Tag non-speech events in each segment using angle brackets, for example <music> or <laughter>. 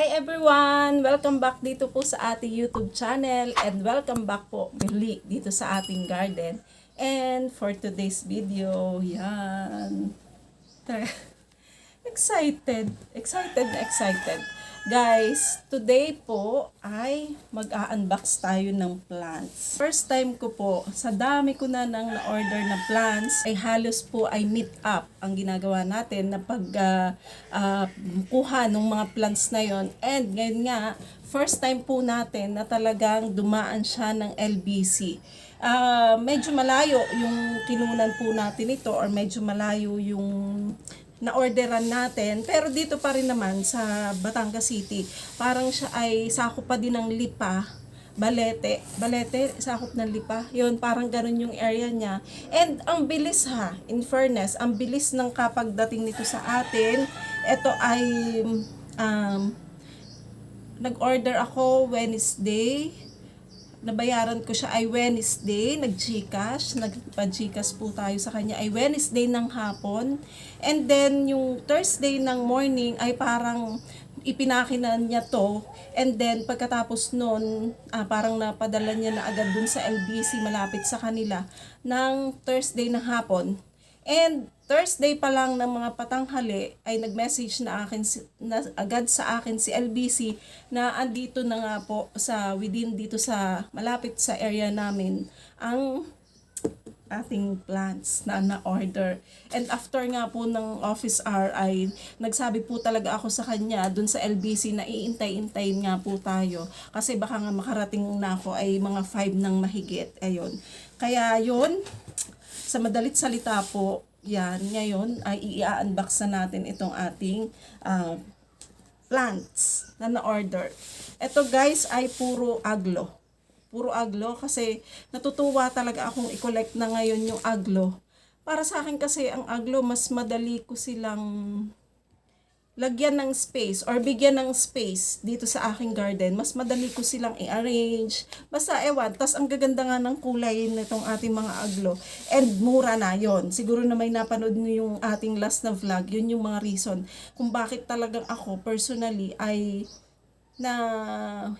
Hi everyone! Welcome back dito po sa ating YouTube channel and welcome back po muli dito sa ating garden. And for today's video, yan. <laughs> Excited, excited excited. Guys, today po ay mag-a-unbox tayo ng plants. First time ko po, sa dami ko na nang na-order na plants, ay halos po ay meet up ang ginagawa natin na pag ah, ah, kuha ng mga plants na yon. And ngayon nga, first time po natin na talagang dumaan siya ng LBC. Ah, medyo malayo yung kinunan po natin ito or medyo malayo yung na-orderan natin. Pero dito pa rin naman sa Batangas City, parang siya ay sakop pa din ng Lipa, Balete, Balete, sakop ng Lipa. Yun, parang ganun yung area niya. And ang bilis ha, in fairness, ang bilis ng kapag dating nito sa atin. Ito ay um, nag-order ako Wednesday. Nabayaran ko siya ay Wednesday, nag-Gcash, nagpa-Gcash po tayo sa kanya ay Wednesday ng hapon. And then yung Thursday ng morning ay parang ipinakinan niya to. And then pagkatapos nun, ah, parang napadala niya na agad dun sa LBC malapit sa kanila ng Thursday ng hapon. And Thursday pa lang ng mga patanghali ay nag-message na akin na agad sa akin si LBC na andito na nga po sa within dito sa malapit sa area namin ang ating plants na na-order. And after nga po ng office hour ay nagsabi po talaga ako sa kanya dun sa LBC na iintay-intayin nga po tayo. Kasi baka nga makarating na ako ay mga 5 ng mahigit. Ayun. Kaya yun, sa madalit salita po, yan, ngayon ay i-unbox na natin itong ating ah, plants na na-order. Ito guys ay puro aglo. Puro aglo kasi natutuwa talaga akong i-collect na ngayon yung aglo. Para sa akin kasi ang aglo mas madali ko silang lagyan ng space or bigyan ng space dito sa aking garden, mas madali ko silang i-arrange. Basta ewan, tas ang gaganda nga ng kulay nitong ating mga aglo. And mura na yon Siguro na may napanood niyo yung ating last na vlog, yun yung mga reason kung bakit talagang ako personally ay na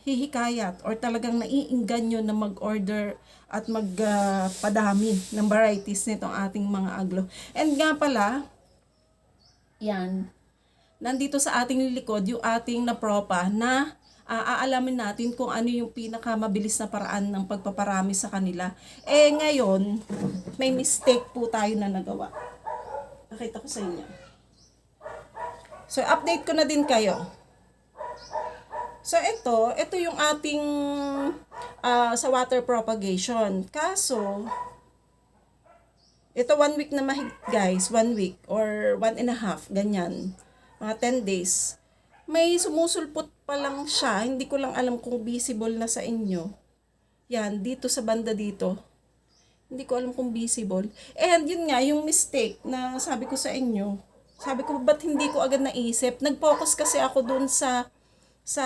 hihikayat or talagang naiinganyo na mag-order at magpadami ng varieties nitong ating mga aglo. And nga pala, yan, nandito sa ating likod yung ating napropa na ah, aalamin natin kung ano yung pinakamabilis na paraan ng pagpaparami sa kanila. Eh ngayon, may mistake po tayo na nagawa. Nakita ko sa inyo. So, update ko na din kayo. So, ito, ito yung ating ah, sa water propagation. Kaso, ito one week na mahigit guys, one week or one and a half, ganyan. Mga 10 days. May sumusulpot pa lang siya, hindi ko lang alam kung visible na sa inyo. Yan, dito sa banda dito. Hindi ko alam kung visible. And yun nga, yung mistake na sabi ko sa inyo, sabi ko, ba't hindi ko agad naisip? Nag-focus kasi ako dun sa, sa,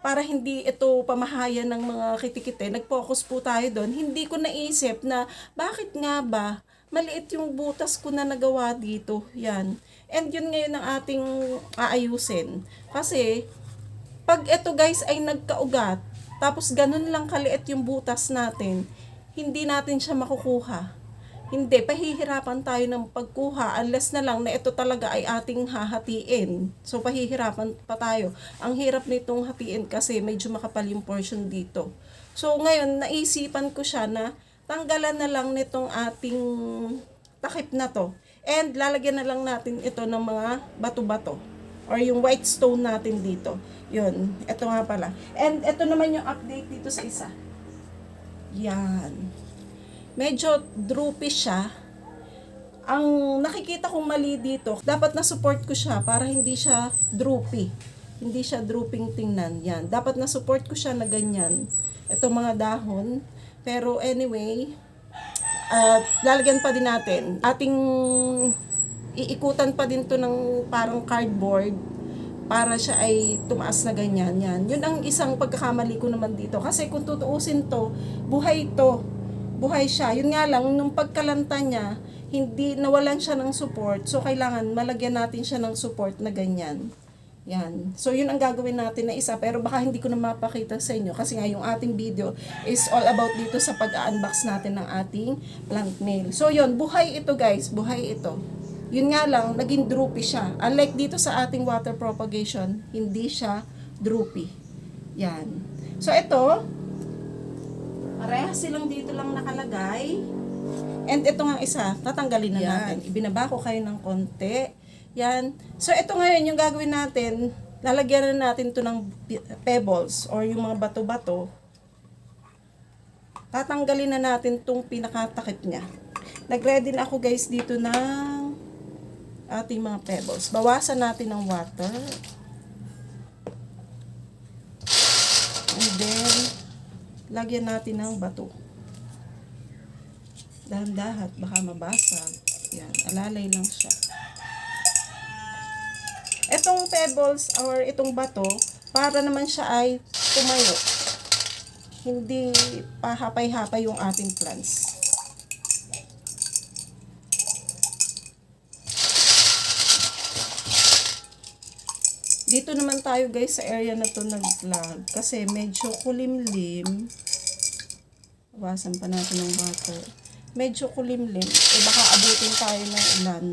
para hindi ito pamahayan ng mga kitikite, nag-focus po tayo doon. Hindi ko naisip na, bakit nga ba, maliit yung butas ko na nagawa dito. Yan. And yun ngayon ang ating aayusin. Kasi, pag ito guys ay nagkaugat, tapos ganun lang kaliit yung butas natin, hindi natin siya makukuha. Hindi, pahihirapan tayo ng pagkuha unless na lang na ito talaga ay ating hahatiin. So, pahihirapan pa tayo. Ang hirap nitong hatiin kasi medyo makapal yung portion dito. So, ngayon, naisipan ko siya na tanggalan na lang nitong ating takip na to. And lalagyan na lang natin ito ng mga bato-bato or yung white stone natin dito. Yun, ito nga pala. And ito naman yung update dito sa isa. Yan. Medyo droopy siya. Ang nakikita kong mali dito, dapat na support ko siya para hindi siya droopy. Hindi siya drooping tingnan. Yan. Dapat na support ko siya na ganyan. Itong mga dahon. Pero anyway, at lalagyan pa din natin. Ating iikutan pa din to ng parang cardboard para siya ay tumaas na ganyan. Yan. Yun ang isang pagkakamali ko naman dito. Kasi kung tutuusin to, buhay to. Buhay siya. Yun nga lang, nung pagkalanta niya, hindi nawalan siya ng support. So, kailangan malagyan natin siya ng support na ganyan. Yan. So, yun ang gagawin natin na isa. Pero baka hindi ko na mapakita sa inyo. Kasi nga, yung ating video is all about dito sa pag-unbox natin ng ating plant nail. So, yun. Buhay ito, guys. Buhay ito. Yun nga lang, naging droopy siya. Unlike dito sa ating water propagation, hindi siya droopy. Yan. So, ito, parehas silang dito lang nakalagay. And ito nga isa, tatanggalin na Yan. natin. Ibinaba ko kayo ng konti. Yan. So, ito ngayon, yung gagawin natin, lalagyan na natin to ng pebbles or yung mga bato-bato. Tatanggalin na natin tong pinakatakip niya. Nag-ready na ako guys dito ng ating mga pebbles. Bawasan natin ng water. And then, lagyan natin ng bato. Dahan-dahat, baka mabasag. Yan, alalay lang siya. Itong pebbles or itong bato, para naman siya ay tumayo. Hindi pahapay-hapay yung ating plants. Dito naman tayo guys sa area na to nag-vlog kasi medyo kulimlim. Bawasan pa natin ng water. Medyo kulimlim. Eh baka abutin tayo ng ulan.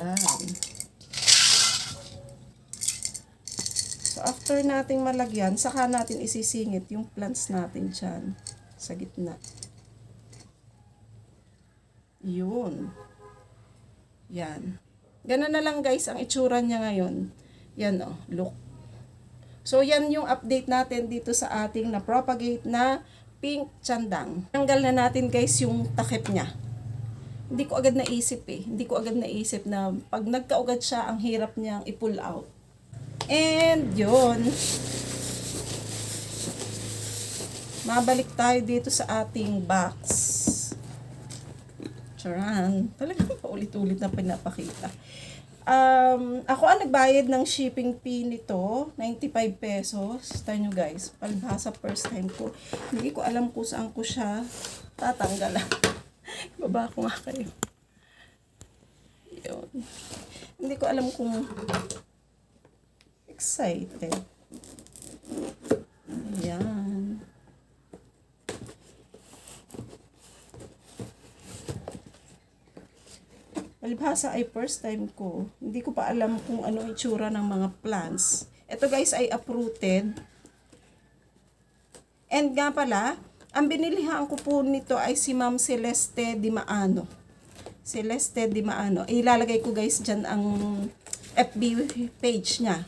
Yan. So, after nating malagyan, saka natin isisingit yung plants natin dyan sa gitna. Yun. Yan. Ganun na lang guys ang itsura niya ngayon. Yan oh, look. So yan yung update natin dito sa ating na propagate na pink chandang. Tanggal na natin guys yung takip niya. Hindi ko agad naisip eh. Hindi ko agad naisip na pag nagkaugad siya, ang hirap niyang i-pull out. And yun. Mabalik tayo dito sa ating box. Charan. Talagang paulit-ulit na pinapakita. Um, ako ang nagbayad ng shipping fee nito, 95 pesos. Tayo nyo guys, palibhasa first time ko. Hindi ko alam kung saan ko siya tatanggalan. Baba ko nga kayo. Yun. Hindi ko alam kung excited. Ayan. Palibhasa ay first time ko. Hindi ko pa alam kung ano itsura ng mga plants. Ito guys ay uprooted. And nga pala, ang binilihan ko po nito ay si Ma'am Celeste Di Maano. Celeste Di Maano. Ilalagay ko guys dyan ang FB page niya.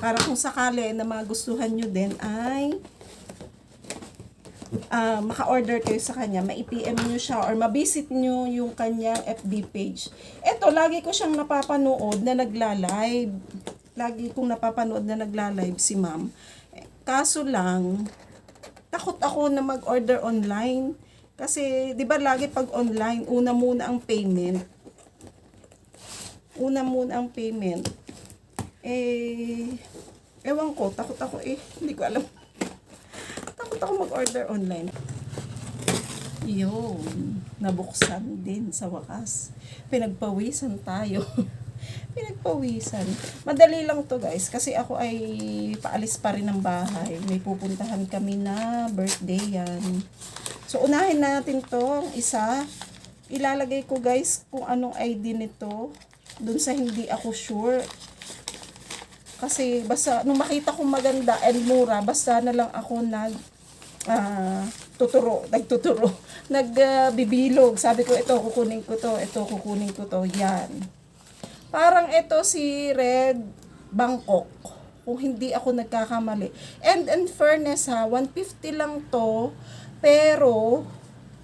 Para kung sakali na magustuhan nyo din ay ah, maka-order kayo sa kanya, ma-PM nyo siya or mabisit nyo yung kanyang FB page. Ito, lagi ko siyang napapanood na nagla-live. Lagi kong napapanood na nagla-live si ma'am. Kaso lang, takot ako na mag-order online. Kasi, di ba lagi pag online, una muna ang payment. Una muna ang payment. Eh, ewan ko, takot ako eh. <laughs> Hindi ko alam takot ako mag-order online. Yun, nabuksan din sa wakas. Pinagpawisan tayo. <laughs> Pinagpawisan. Madali lang to guys, kasi ako ay paalis pa rin ng bahay. May pupuntahan kami na birthday yan. So, unahin natin to isa. Ilalagay ko guys kung anong ID nito. Dun sa hindi ako sure. Kasi basta nung makita kong maganda and mura, basta na lang ako nag ah, tuturo, <laughs> nagtuturo, nagbibilog. Sabi ko ito kukunin ko to, ito kukunin ko to, yan. Parang ito si Red Bangkok. Kung hindi ako nagkakamali. And in fairness ha, 150 lang to, pero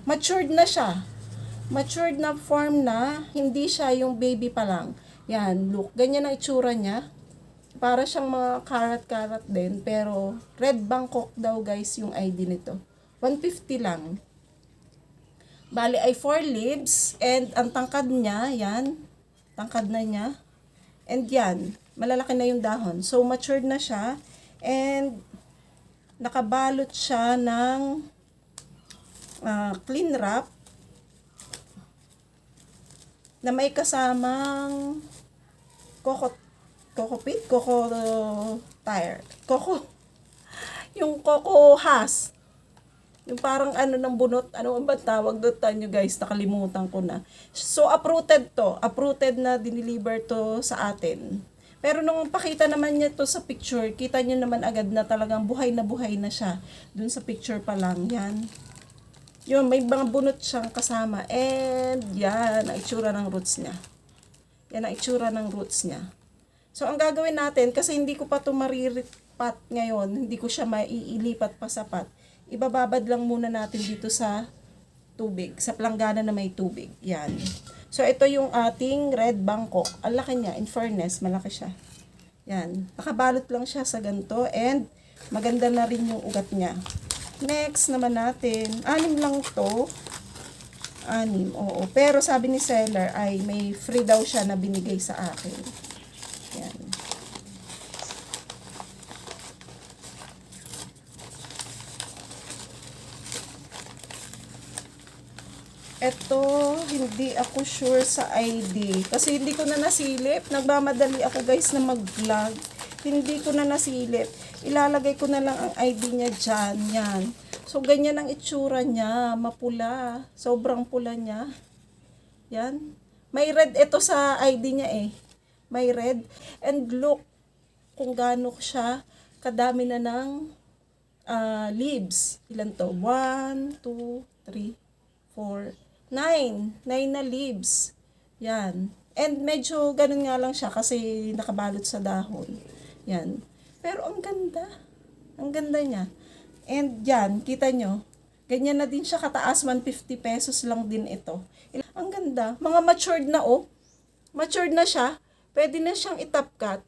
matured na siya. Matured na form na, hindi siya yung baby pa lang. Yan, look, ganyan ang itsura niya para siyang mga karat-karat din, pero Red Bangkok daw guys yung ID nito. 150 lang. Bali ay 4 leaves and ang tangkad niya, yan, tangkad na niya. And yan, malalaki na yung dahon. So matured na siya and nakabalot siya ng ah, clean wrap na may kasamang coco coco pit, coco tire, coco <laughs> yung coco has yung parang ano ng bunot, ano ba tawag doon nyo guys, nakalimutan ko na. So, uprooted to. Uprooted na diniliver to sa atin. Pero nung pakita naman niya to sa picture, kita niyo naman agad na talagang buhay na buhay na siya. Dun sa picture pa lang, yan. Yun, may mga bunot siyang kasama. And, yan, ang itsura ng roots niya. Yan ang itsura ng roots niya. So, ang gagawin natin, kasi hindi ko pa ito mariripat ngayon, hindi ko siya maiilipat pa sa pat, ibababad lang muna natin dito sa tubig, sa planggana na may tubig. Yan. So, ito yung ating red Bangkok. Ang laki niya, in fairness, malaki siya. Yan. Nakabalot lang siya sa ganito and maganda na rin yung ugat niya. Next naman natin, anim lang to. Anim, oo. Pero sabi ni seller ay may free daw siya na binigay sa akin. Yan. Eto, hindi ako sure sa ID. Kasi hindi ko na nasilip. Nagmamadali ako guys na mag-vlog. Hindi ko na nasilip. Ilalagay ko na lang ang ID niya dyan. Yan. So, ganyan ang itsura niya. Mapula. Sobrang pula niya. Yan. May red ito sa ID niya eh. May red. And look kung gaano siya kadami na ng ah, leaves. Ilan to? 1, 2, 3, 4, 9. 9 na leaves. Yan. And medyo ganun nga lang siya kasi nakabalot sa dahon. Yan. Pero ang ganda. Ang ganda niya. And yan, kita nyo, ganyan na din siya kataas, 150 pesos lang din ito. Ang ganda. Mga matured na oh. Matured na siya. Pwede na siyang itap cut.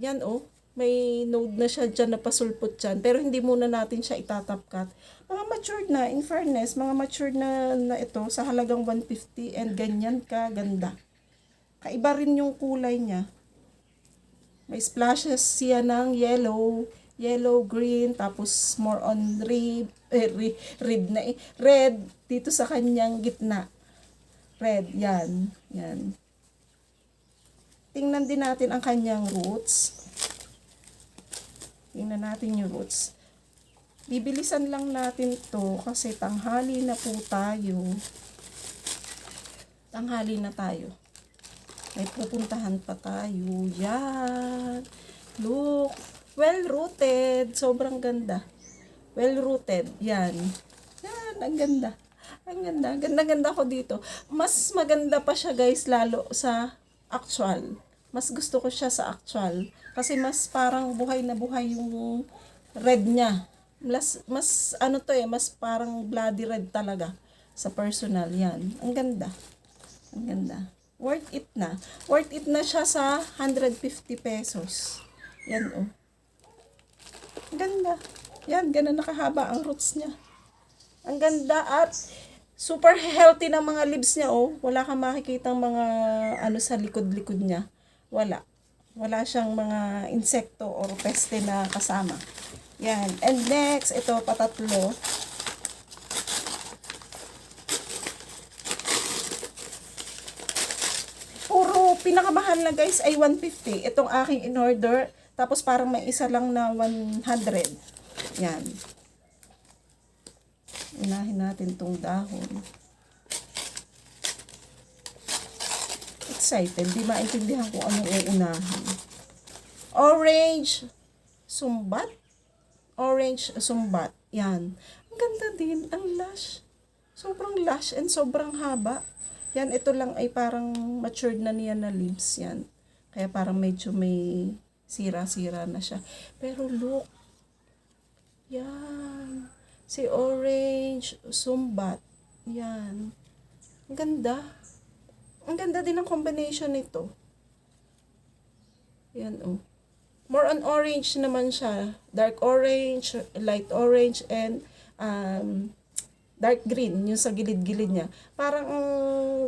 Yan oh. May node na siya dyan na pasulpot dyan. Pero hindi muna natin siya itatap cut. Mga matured na, in fairness, mga matured na, na ito sa halagang 150 and ganyan ka ganda. Kaiba rin yung kulay niya. May splashes siya ng yellow, yellow, green, tapos more on red, eh, red, red na eh, red dito sa kanyang gitna. Red, yan, yan. Tingnan din natin ang kanyang roots. Tingnan natin yung roots. Bibilisan lang natin to kasi tanghali na po tayo. Tanghali na tayo. May pupuntahan pa tayo. Yan. Look. Well-rooted. Sobrang ganda. Well-rooted. Yan. Yan. Ang ganda. Ang ganda. Ganda-ganda ko dito. Mas maganda pa siya guys lalo sa actual. Mas gusto ko siya sa actual. Kasi mas parang buhay na buhay yung red niya. Mas, mas ano to eh, mas parang bloody red talaga sa personal. Yan. Ang ganda. Ang ganda. Worth it na. Worth it na siya sa 150 pesos. Yan oh. Ang ganda. Yan, ganun nakahaba ang roots niya. Ang ganda at super healthy ng mga leaves niya oh. Wala kang makikita mga ano sa likod-likod niya. Wala. Wala siyang mga insekto or peste na kasama. Yan. And next, ito patatlo. Puro pinakamahal na guys ay 150. Itong aking in-order. Tapos parang may isa lang na 100. Yan. Unahin natin tong dahon. Excited. Di maintindihan kung anong uunahin. Orange sumbat. Orange sumbat. Yan. Ang ganda din. Ang lush. Sobrang lush and sobrang haba. Yan, ito lang ay parang matured na niya na leaves yan. Kaya parang medyo may sira-sira na siya. Pero look. Yan. Si orange sumbat. Yan. Ang ganda. Ang ganda din ang combination nito. Yan oh. More on orange naman siya. Dark orange, light orange, and um, dark green, yung sa gilid-gilid niya. Parang ang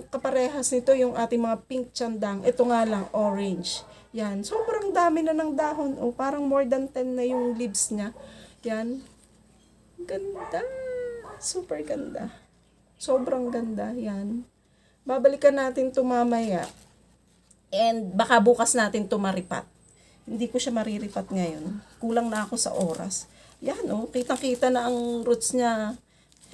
kaparehas nito yung ating mga pink chandang. Ito nga lang, orange. Yan. Sobrang dami na ng dahon. Oh, parang more than 10 na yung leaves niya. Yan. Ganda. Super ganda. Sobrang ganda. Yan. Babalikan natin to mamaya. And baka bukas natin to maripat. Hindi ko siya mariripat ngayon. Kulang na ako sa oras. Yan, oh. Kitang-kita na ang roots niya.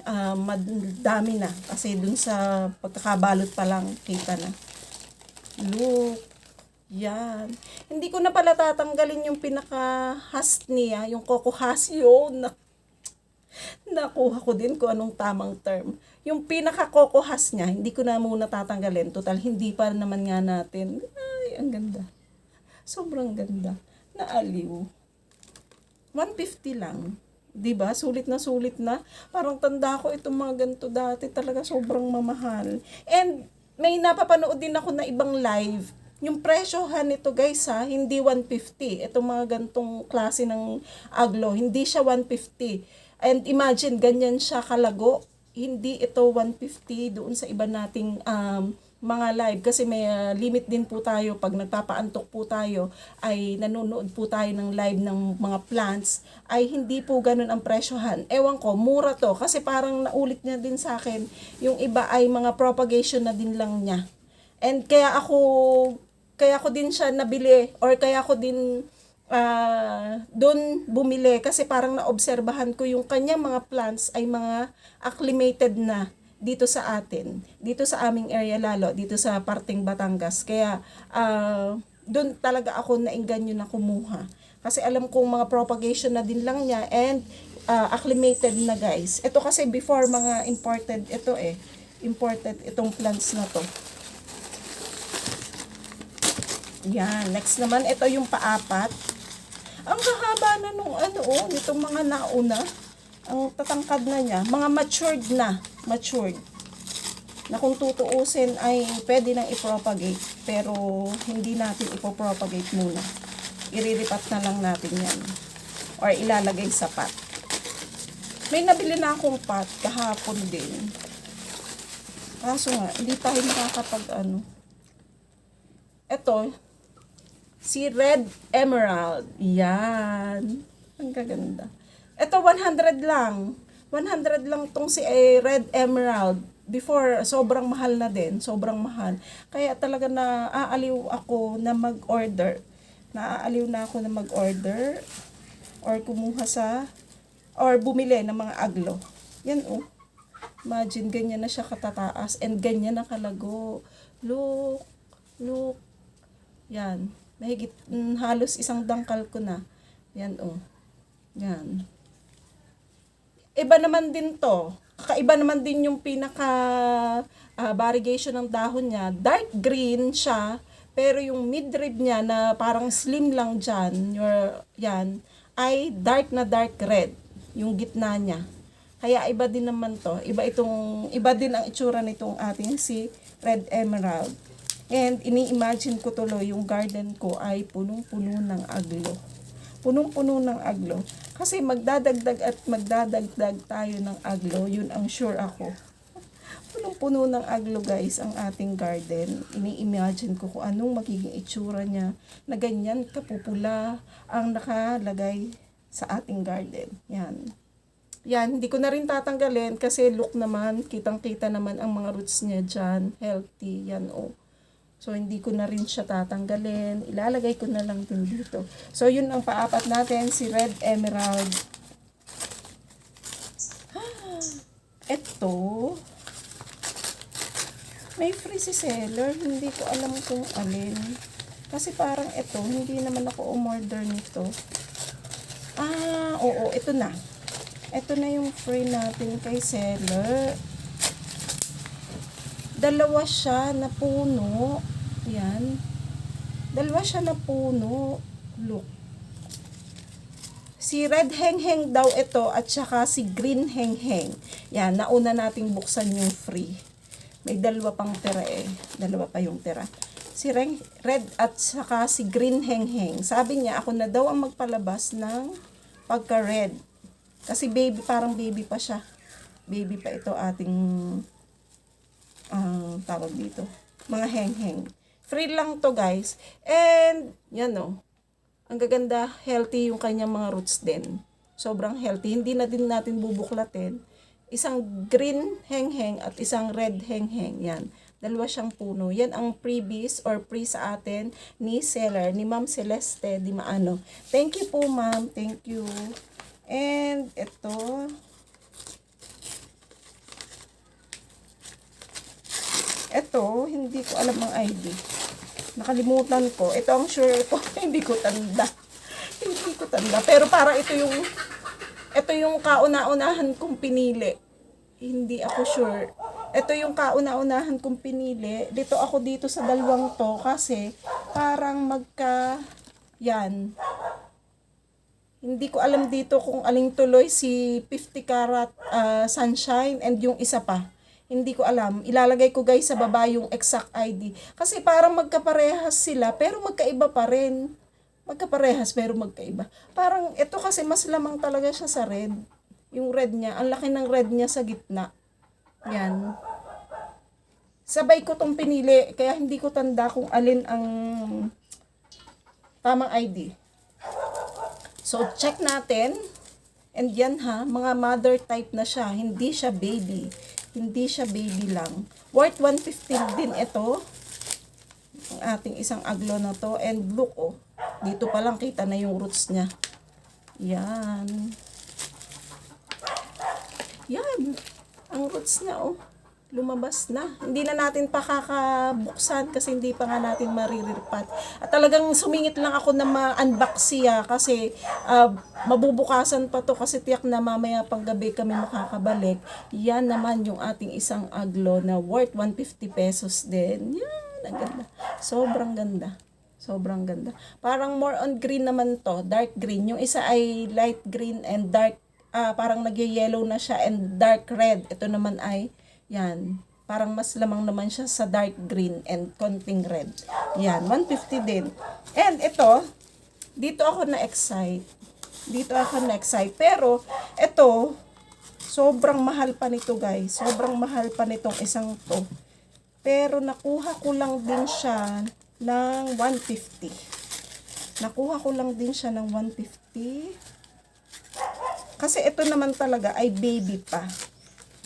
ah, madami na. Kasi dun sa pagkakabalot pa lang, kita na. Look. Yan. Hindi ko na pala tatanggalin yung pinaka-has niya, yung coco has yun. Na, nakuha ko din kung anong tamang term. Yung pinaka-coco has niya, hindi ko na muna tatanggalin. Total, hindi pa naman nga natin. Ay, ang ganda. Sobrang ganda. Naaliw. 150 lang. 'Di ba? Sulit na sulit na. Parang tanda ko itong mga ganito dati talaga sobrang mamahal. And may napapanood din ako na ibang live. Yung presyohan nito guys ha, hindi 150. Itong mga gantong klase ng aglo, hindi siya 150. And imagine, ganyan siya kalago. Hindi ito 150 doon sa iba nating um, mga live kasi may uh, limit din po tayo pag nagpapaantok po tayo ay nanonood po tayo ng live ng mga plants ay hindi po ganun ang presyohan. Ewan ko, mura to kasi parang naulit niya din sa akin yung iba ay mga propagation na din lang niya. And kaya ako kaya ko din siya nabili or kaya ko din ah doon bumili kasi parang naobserbahan ko yung kanyang mga plants ay mga acclimated na dito sa atin, dito sa aming area lalo, dito sa parting Batangas. Kaya ah doon talaga ako nainganyo na kumuha. Kasi alam kong mga propagation na din lang niya and ah, acclimated na guys. Ito kasi before mga imported ito eh. Imported itong plants na to. Yan. Next naman, ito yung paapat. Ang hahaba na nung ano, oh, nitong mga nauna. Ang tatangkad na niya. Mga matured na. Matured. Na kung tutuusin ay pwede nang ipropagate. Pero hindi natin ipopropagate muna. Iriripat na lang natin yan. Or ilalagay sa pot. May nabili na akong pot kahapon din. Kaso nga, hindi tayo nakakapag ano. Ito, si Red Emerald. Yan. Ang gaganda. Ito, 100 lang. 100 lang tong si eh, Red Emerald. Before, sobrang mahal na din. Sobrang mahal. Kaya talaga na aaliw ako na mag-order. Naaaliw na ako na mag-order. Or kumuha sa, or bumili ng mga aglo. Yan oh. Imagine, ganyan na siya katataas. And ganyan na kalago. Look. Look. Yan. Mahigit, mm, halos isang dangkal ko na. Yan, oh. Yan. Iba naman din to. Kakaiba naman din yung pinaka ah, variegation ng dahon niya. Dark green siya, pero yung midrib niya na parang slim lang dyan, your, yan, ay dark na dark red. Yung gitna niya. Kaya iba din naman to. Iba itong, iba din ang itsura nitong ating si Red Emerald. And ini-imagine ko tuloy yung garden ko ay punong-puno ng aglo. Punong-puno ng aglo. Kasi magdadagdag at magdadagdag tayo ng aglo, yun ang sure ako. <laughs> Punong-puno ng aglo guys ang ating garden. Ini-imagine ko kung anong magiging itsura niya na ganyan kapupula ang nakalagay sa ating garden. Yan. Yan, hindi ko na rin tatanggalin kasi look naman, kitang-kita naman ang mga roots niya dyan. Healthy, yan oh. So, hindi ko na rin siya tatanggalin. Ilalagay ko na lang din dito. So, yun ang paapat natin, si Red Emerald. <gasps> Ito, may free si seller. Hindi ko alam kung alin. Kasi parang ito, hindi naman ako umorder nito. Ah, oo, ito na. Ito na yung free natin kay seller. Dalawa siya na puno. Yan. Dalawa siya na puno. Look. Si red hengheng daw ito at saka si green hengheng. Yan, nauna nating buksan yung free. May dalawa pang tira eh. Dalawa pa yung tira. Si red, at saka si green hengheng. Sabi niya, ako na daw ang magpalabas ng pagka-red. Kasi baby, parang baby pa siya. Baby pa ito ating ang tawag dito. Mga heng-heng. Free lang to guys. And, yan o. Ang gaganda, healthy yung kanyang mga roots din. Sobrang healthy. Hindi na din natin bubuklatin. Isang green hengheng at isang red hengheng. Yan. Dalawa siyang puno. Yan ang freebies or free sa atin ni seller, ni Ma'am Celeste Di Maano. Thank you po, Ma'am. Thank you. And ito, ito, hindi ko alam ang ID. Nakalimutan ko. Ito ang sure ko. <laughs> hindi ko tanda. hindi ko tanda. Pero para ito yung ito yung kauna-unahan kong pinili. Hindi ako sure. Ito yung kauna-unahan kong pinili. Dito ako dito sa dalawang to kasi parang magka yan. Hindi ko alam dito kung aling tuloy si 50 karat ah, sunshine and yung isa pa. Hindi ko alam. Ilalagay ko guys sa baba yung exact ID. Kasi parang magkaparehas sila pero magkaiba pa rin. Magkaparehas pero magkaiba. Parang ito kasi mas lamang talaga siya sa red. Yung red niya. Ang laki ng red niya sa gitna. Yan. Sabay ko tong pinili kaya hindi ko tanda kung alin ang tamang ID. So, check natin. And yan ha, mga mother type na siya. Hindi siya baby. Hindi siya baby lang. Worth 115 din ito. Ang ating isang aglo na to. And look oh, dito pa lang kita na yung roots niya. Yan. Yan. Ang roots niya oh lumabas na. Hindi na natin pa kakabuksan kasi hindi pa nga natin maririripat. At talagang sumingit lang ako na ma-unbox siya kasi ah, mabubukasan pa to kasi tiyak na mamaya pang gabi kami makakabalik. Yan naman yung ating isang aglo na worth 150 pesos din. Yan, ang ganda. Sobrang ganda. Sobrang ganda. Parang more on green naman to, dark green. Yung isa ay light green and dark, ah, parang nag-yellow na siya and dark red. Ito naman ay yan. Parang mas lamang naman siya sa dark green and konting red. Yan, 150 din. And ito, dito ako na-excite. Dito ako na-excite. Pero, ito, sobrang mahal pa nito guys. Sobrang mahal pa nitong isang to. Pero nakuha ko lang din siya ng 150. Nakuha ko lang din siya ng 150. Kasi ito naman talaga ay baby pa.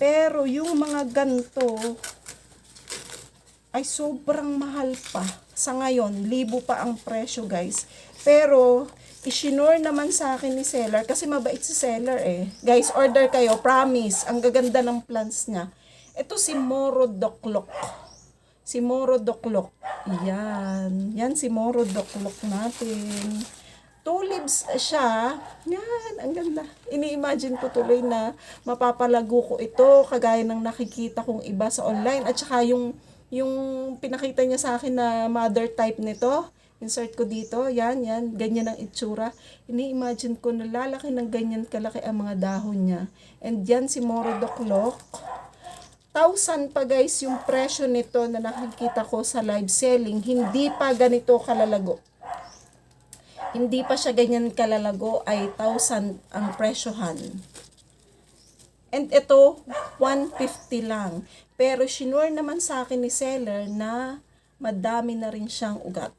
Pero yung mga ganto ay sobrang mahal pa. Sa ngayon, libo pa ang presyo guys. Pero, isinore naman sa akin ni seller kasi mabait si seller eh. Guys, order kayo, promise. Ang gaganda ng plants niya. Ito si Moro Doklok. Si Moro Doklok. Yan. Yan si Moro Doklok natin tulips siya. Yan, ang ganda. Ini-imagine ko tuloy na mapapalago ko ito kagaya ng nakikita kong iba sa online. At saka yung, yung pinakita niya sa akin na mother type nito, insert ko dito, yan, yan, ganyan ang itsura. Ini-imagine ko na lalaki ng ganyan kalaki ang mga dahon niya. And yan si Moro Doklok. Thousand pa guys yung presyo nito na nakikita ko sa live selling. Hindi pa ganito kalalago hindi pa siya ganyan kalalago ay 1,000 ang presyohan. And ito, 150 lang. Pero sinure naman sa akin ni seller na madami na rin siyang ugat.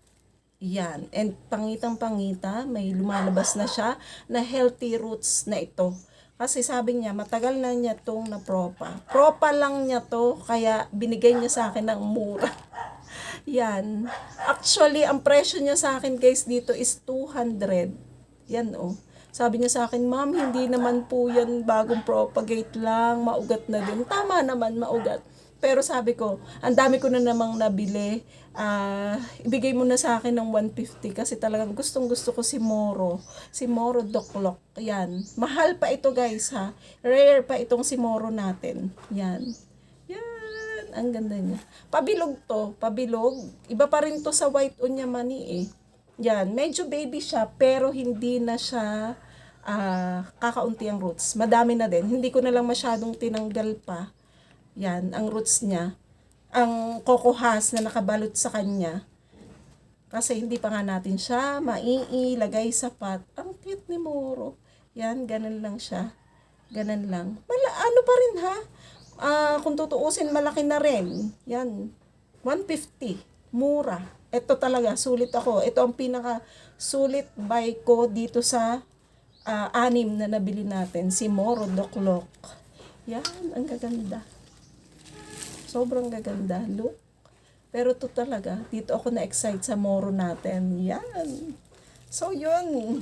Yan. And pangitang-pangita, may lumalabas na siya na healthy roots na ito. Kasi sabi niya, matagal na niya tong na propa. Propa lang niya to, kaya binigay niya sa akin ng mura. Yan. Actually, ang presyo niya sa akin guys dito is 200. Yan oh. Sabi niya sa akin, ma'am, hindi naman po yan bagong propagate lang, maugat na din. Tama naman, maugat. Pero sabi ko, ang dami ko na namang nabili. Ah, ibigay mo na sa akin ng 150 kasi talagang gustong gusto ko si Moro. Si Moro Doklok. Yan. Mahal pa ito guys ha. Rare pa itong si Moro natin. Yan. Ang ganda niya. Pabilog to. Pabilog. Iba pa rin to sa white onya mani eh. Yan. Medyo baby siya pero hindi na siya ah, kakaunti ang roots. Madami na din. Hindi ko na lang masyadong tinanggal pa. Yan, ang roots niya. Ang kokohas na nakabalot sa kanya. Kasi hindi pa nga natin siya maiilagay sa pot. Ang cute ni Moro. Yan, ganun lang siya. Ganun lang. Mala, ano pa rin ha? Ah, kung tutuusin, malaki na rin. Yan. 150. Mura. Ito talaga, sulit ako. Ito ang pinaka sulit buy ko dito sa ah, anim na nabili natin, si Moro Doklok. Yan, ang gaganda. Sobrang gaganda. Look. Pero to talaga, dito ako na-excite sa Moro natin. Yan. So, yun.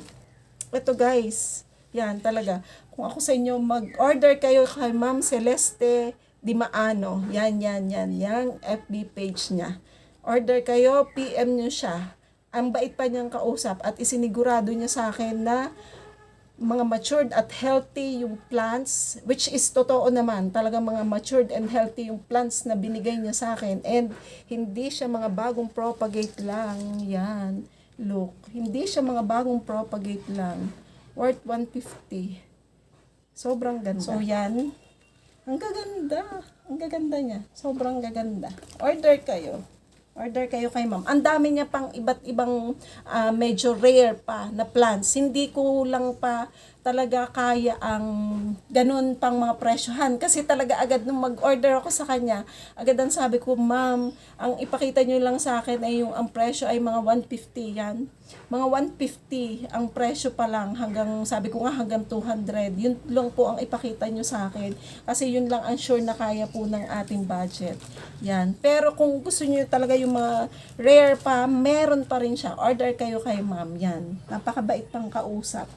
Ito guys. Yan, talaga. Kung ako sa inyo, mag-order kayo kay Ma'am Celeste Di Maano. Yan, yan, yan. Yang FB page niya. Order kayo, PM nyo siya. Ang bait pa niyang kausap at isinigurado niya sa akin na mga matured at healthy yung plants, which is totoo naman, talagang mga matured and healthy yung plants na binigay niya sa akin. And hindi siya mga bagong propagate lang. Yan. Look. Hindi siya mga bagong propagate lang. Worth 150. Sobrang ganda. So, yan. Ang gaganda. Ang gaganda niya. Sobrang gaganda. Order kayo. Order kayo kay ma'am. Ang dami niya pang iba't ibang ah, medyo rare pa na plants. Hindi ko lang pa talaga kaya ang ganun pang mga presyohan. Kasi talaga agad nung mag-order ako sa kanya, agad ang sabi ko, ma'am, ang ipakita nyo lang sa akin ay yung ang presyo ay mga 150 yan. Mga 150 ang presyo pa lang hanggang, sabi ko nga hanggang 200. Yun lang po ang ipakita nyo sa akin. Kasi yun lang ang sure na kaya po ng ating budget. Yan. Pero kung gusto nyo talaga yung mga rare pa, meron pa rin siya. Order kayo kay ma'am. Yan. Napakabait pang kausap.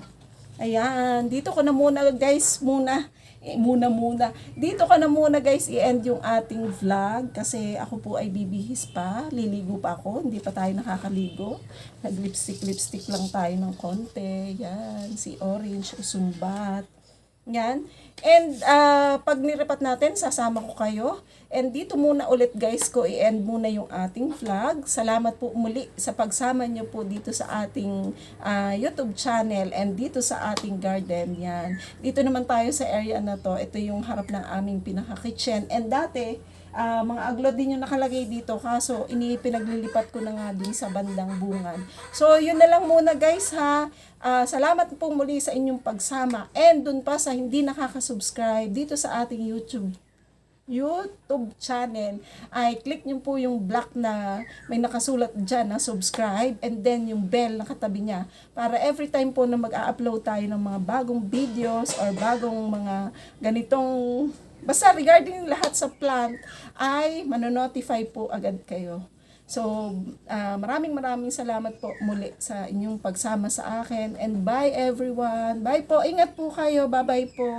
Ayan, dito ko na muna guys, muna, eh, muna muna. Dito ko na muna guys i-end yung ating vlog kasi ako po ay bibihis pa, liligo pa ako, hindi pa tayo nakakaligo. Nag-lipstick, lipstick lang tayo ng konti. Yan, si Orange, sumbat. Yan. And ah, pag nirepat natin, sasama ko kayo. And dito muna ulit guys ko i-end muna yung ating vlog. Salamat po muli sa pagsama nyo po dito sa ating ah, YouTube channel and dito sa ating garden. Yan. Dito naman tayo sa area na to. Ito yung harap ng aming pinaka-kitchen. And dati, ah, mga aglod din yung nakalagay dito. Kaso, ini pinaglilipat ko na nga din sa bandang bungan. So, yun na lang muna guys ha. Ah, salamat po muli sa inyong pagsama. And dun pa sa hindi nakaka-subscribe dito sa ating YouTube YouTube channel ay click nyo po yung black na may nakasulat dyan na subscribe and then yung bell na katabi niya para every time po na mag-a-upload tayo ng mga bagong videos or bagong mga ganitong basta regarding lahat sa plant ay manonotify po agad kayo. So, ah, maraming maraming salamat po muli sa inyong pagsama sa akin and bye everyone. Bye po. Ingat po kayo. Bye-bye po.